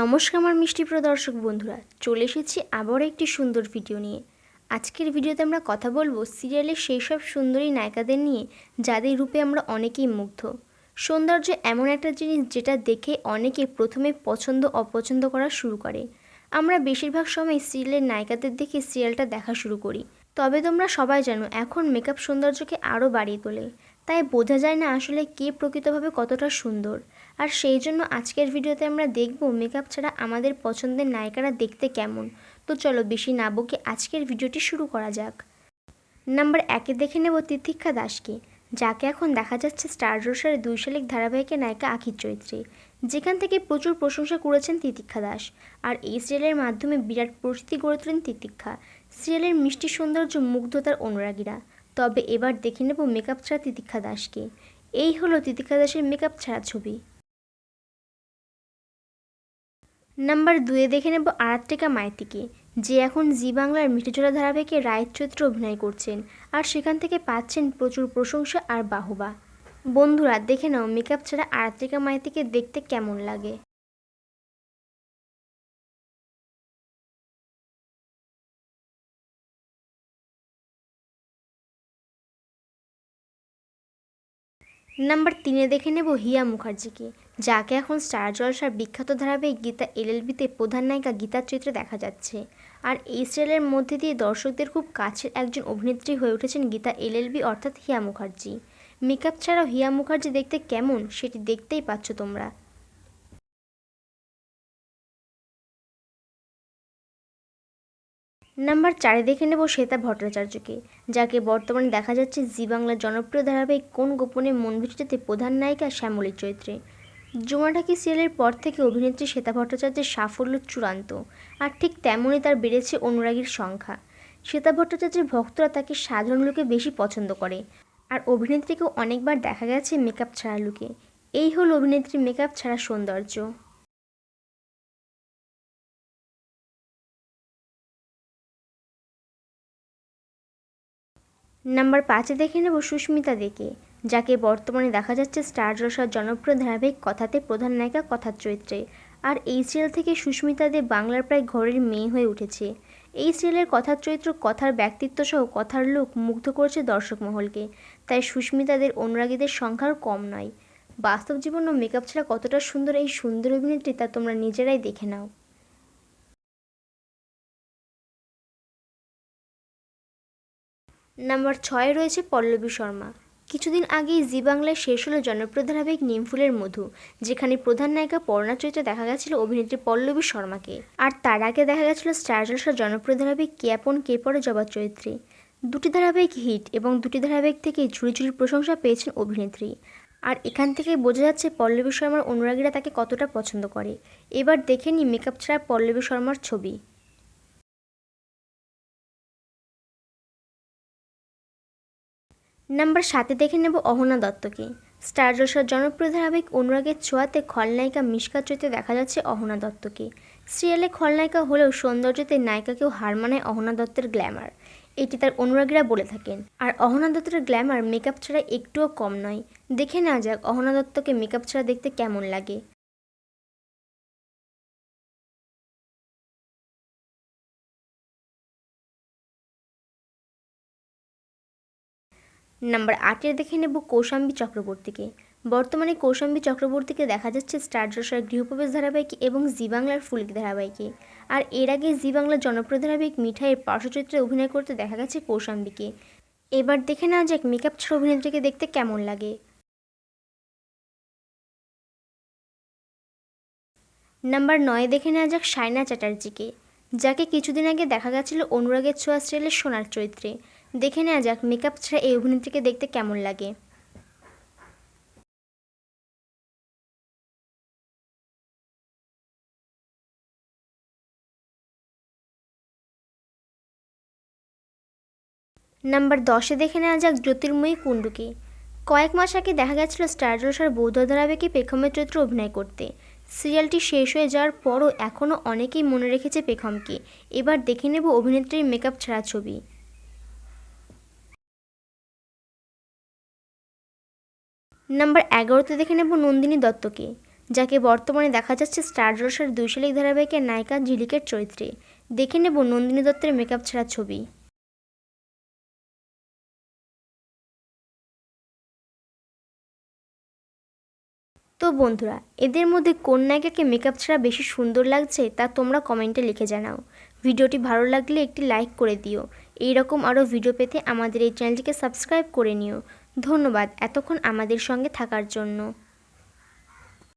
নমস্কার আমার মিষ্টি প্রিয় দর্শক বন্ধুরা, চলে এসেছি আবার একটি সুন্দর ভিডিও নিয়ে। আজকের ভিডিওতে আমরা কথা বলব সিরিয়ালের সেই সব সুন্দরী নায়িকাদের নিয়ে, যাদের রূপে আমরা অনেকেই মুগ্ধ। সৌন্দর্য এমন একটা জিনিস যেটা দেখে অনেকে প্রথমে পছন্দ, অপছন্দ করা শুরু করে। আমরা বেশিরভাগ সময় সিরিয়ালের নায়িকাদের দেখে সিরিয়ালটা দেখা শুরু করি। তবে তোমরা সবাই জানো, এখন মেকআপ সৌন্দর্যকে আরও বাড়িয়ে তোলে। তাই বোঝা যায় না আসলে কে প্রকৃতভাবে কতটা সুন্দর। আর সেই জন্য আজকের ভিডিওতে আমরা দেখব মেকআপ ছাড়া আমাদের পছন্দের নায়িকারা দেখতে কেমন। তো চলো বেশি না বকে আজকের ভিডিওটি শুরু করা যাক। নাম্বার একে দেখে নেব তিথিক্ষা দাসকে। যাকে এখন দেখা যাচ্ছে স্টার জোসারের দুই শালিক ধারাবাহিকের নায়িকা আখির চৈত্রী যেখান থেকে প্রচুর প্রশংসা করেছেন তিতিক্ষা দাস। আর এই সিরিয়ালের মাধ্যমে বিরাট পরিস্থিতি গড়ে তোলেন তিতিক্ষা। সিরিয়ালের মিষ্টি সৌন্দর্য মুগ্ধতার অনুরাগীরা। তবে এবার দেখে নেব মেকআপ ছাড়া তিতিক্ষা দাসকে। এই হলো তিতিক্ষা দাসের মেকআপ ছাড়া ছবি। নাম্বার দুয়ে দেখে নেব আরাত্রিকা মাইতিকে, যে এখন জি বাংলার মিঠিঝোলা ধারাবাহিকে রায়ের চরিত্রে অভিনয় করছেন আর সেখান থেকে পাচ্ছেন প্রচুর প্রশংসা আর বাহবা। বন্ধুরা, দেখে নাও মেকআপ ছাড়া আরাত্রিকা মাইতিকে দেখতে কেমন লাগে। নাম্বার তিনে দেখে নেব হিয়া মুখার্জিকে যাকে এখন স্টার জলসার বিখ্যাত ধারাবাহিক গীতা এলএলবিতে প্রধান নায়িকা গীতার চরিত্রে দেখা যাচ্ছে। আর এই সিরিয়ালের মধ্যে দিয়ে দর্শকদের খুব কাছের একজন অভিনেত্রী হয়ে উঠেছেন গীতা এলএলবি অর্থাৎ হিয়া মুখার্জি। মেকআপ ছাড়াও হিয়া মুখার্জি দেখতে কেমন সেটি দেখতেই পাচ্ছ তোমরা। নাম্বার চারে দেখে নেব শ্বেতা ভট্টাচার্যকে, যাকে বর্তমানে দেখা যাচ্ছে জি বাংলার জনপ্রিয় ধারাবাহিক কোন গোপনে মন প্রধান নায়িকা শ্যামলীর চরিত্রে। জুমাঢাকি সিরিয়ালের পর থেকে অভিনেত্রী শ্বেতা ভট্টাচার্যের সাফল্য চূড়ান্ত, আর ঠিক তেমনই তার বেড়েছে অনুরাগীর সংখ্যা। শ্বেতা ভট্টাচার্যের ভক্তরা তাকে সাধারণ লোকে বেশি পছন্দ করে, আর অভিনেত্রীকেও অনেকবার দেখা গেছে মেকআপ ছাড়া লুকে। এই হল অভিনেত্রী মেকআপ ছাড়া সৌন্দর্য। নাম্বার পাঁচে দেখে নেব সুস্মিতা দেকে। যাকে বর্তমানে দেখা যাচ্ছে স্টার জলসার জনপ্রিয় ধারাবাহিক কথাতে প্রধান নায়িকা কথার চরিত্রে আর এই সিরিয়াল থেকে সুস্মিতা দে বাংলার প্রায় ঘরের মেয়ে হয়ে উঠেছে। এই সিরিয়ালের কথার চরিত্র কথার ব্যক্তিত্ব সহ কথার লোক মুগ্ধ করেছে দর্শক মহলকে। তাই সুস্মিতাদের অনুরাগীদের সংখ্যাও কম নয়। বাস্তব জীবন ও মেকআপ ছাড়া কতটা সুন্দর এই সুন্দর অভিনেত্রী তা তোমরা নিজেরাই দেখে নাও। নাম্বার ছয়ে রয়েছে পল্লবী শর্মা। কিছুদিন আগেই জি বাংলায় শেষ হলো জনপ্রিয় ধারাবাহিক নিমফুলের মধু, যেখানে প্রধান নায়িকা পর্ণা চরিত্রে দেখা গেছিল অভিনেত্রী পল্লবী শর্মাকে। আর তার আগে দেখা গেছিল স্টার জলসার জনপ্রিয় ধারাবাহিক কেয়াপন কে পরে জবা চরিত্রে। দুটি ধারাবাহিক হিট এবং দুটি ধারাবাহিক থেকে ঝুড়ি ঝুড়ি প্রশংসা পেয়েছেন অভিনেত্রী। আর এখান থেকে বোঝা যাচ্ছে পল্লবী শর্মার অনুরাগীরা তাকে কতটা পছন্দ করে। এবার দেখে নি মেকআপ ছাড়া পল্লবী শর্মার ছবি। নাম্বার সাতে দেখে নেব অহনা দত্তকে। স্টার জলসার জনপ্রিয় ধারাবাহিক অনুরাগের ছোঁয়াতে খলনায়িকা মিশকা চরিত্রে দেখা যাচ্ছে অহনা দত্তকে। সিরিয়ালে খলনায়িকা হলেও সৌন্দর্যতে নায়িকাকেও হার মানায় অহনা দত্তের গ্ল্যামার। এটি তার অনুরাগীরা বলে থাকেন। আর অহনা দত্তের গ্ল্যামার মেকআপ ছাড়া একটুও কম নয়। দেখে নেওয়া যাক অহনা দত্তকে মেকআপ ছাড়া দেখতে কেমন লাগে। নাম্বার আটের দেখে নেব কৌশাম্বী চক্রবর্তীকে। বর্তমানে কৌশাম্বী চক্রবর্তীকে দেখা যাচ্ছে স্টার জলসার গৃহপ্রবেশ ধারাবাহিকে এবং জি বাংলার ফুলিক ধারাবাহিকে। আর এর আগে জি বাংলার জনপ্রিয় ধারাবাহিক মিঠাইয়ের পার্শ্বচরিত্রে অভিনয় করতে দেখা গেছে কৌশাম্বীকে। এবার দেখে নেওয়া যাক মেকআপ ছাড়া অভিনেত্রীকে দেখতে কেমন লাগে। নাম্বার নয় দেখে নেওয়া যাক সাইনা চ্যাটার্জিকে, যাকে কিছুদিন আগে দেখা গেছিল অনুরাগের ছোঁয়া সিরিয়ালের সোনার চরিত্রে। দেখে নেওয়া যাক মেকআপ ছাড়া এই অভিনেত্রীকে দেখতে কেমন লাগে। নাম্বার দশে দেখে নেওয়া যাক জ্যোতির্ময়ী কুণ্ডুকে। কয়েক মাস আগে দেখা গেছিল স্টার জলসার বৌদ্ধ ধারাবাহিকে পেখমের চরিত্রে অভিনয় করতে। সিরিয়ালটি শেষ হয়ে যাওয়ার পরও এখনও অনেকেই মনে রেখেছে পেখমকে। এবার দেখে নেব অভিনেত্রীর মেকআপ ছাড়া ছবি। নাম্বার এগারোতে দেখে নেব নন্দিনী দত্তকে, যাকে বর্তমানে দেখা যাচ্ছে স্টার জলসার দুই শালিক ধারাবাহিকের নায়িকা ঝিলিকের চরিত্রে। দেখে নেব নন্দিনী দত্তের মেকআপ ছাড়া ছবি। তো বন্ধুরা, এদের মধ্যে কোন নায়িকাকে মেকআপ ছাড়া বেশি সুন্দর লাগছে তা তোমরা কমেন্টে লিখে জানাও। ভিডিওটি ভালো লাগলে একটি লাইক করে দিও। এইরকম আরও ভিডিও পেতে আমাদের এই চ্যানেলটিকে সাবস্ক্রাইব করে নিও। ধন্যবাদ এতক্ষণ আমাদের সঙ্গে থাকার জন্য।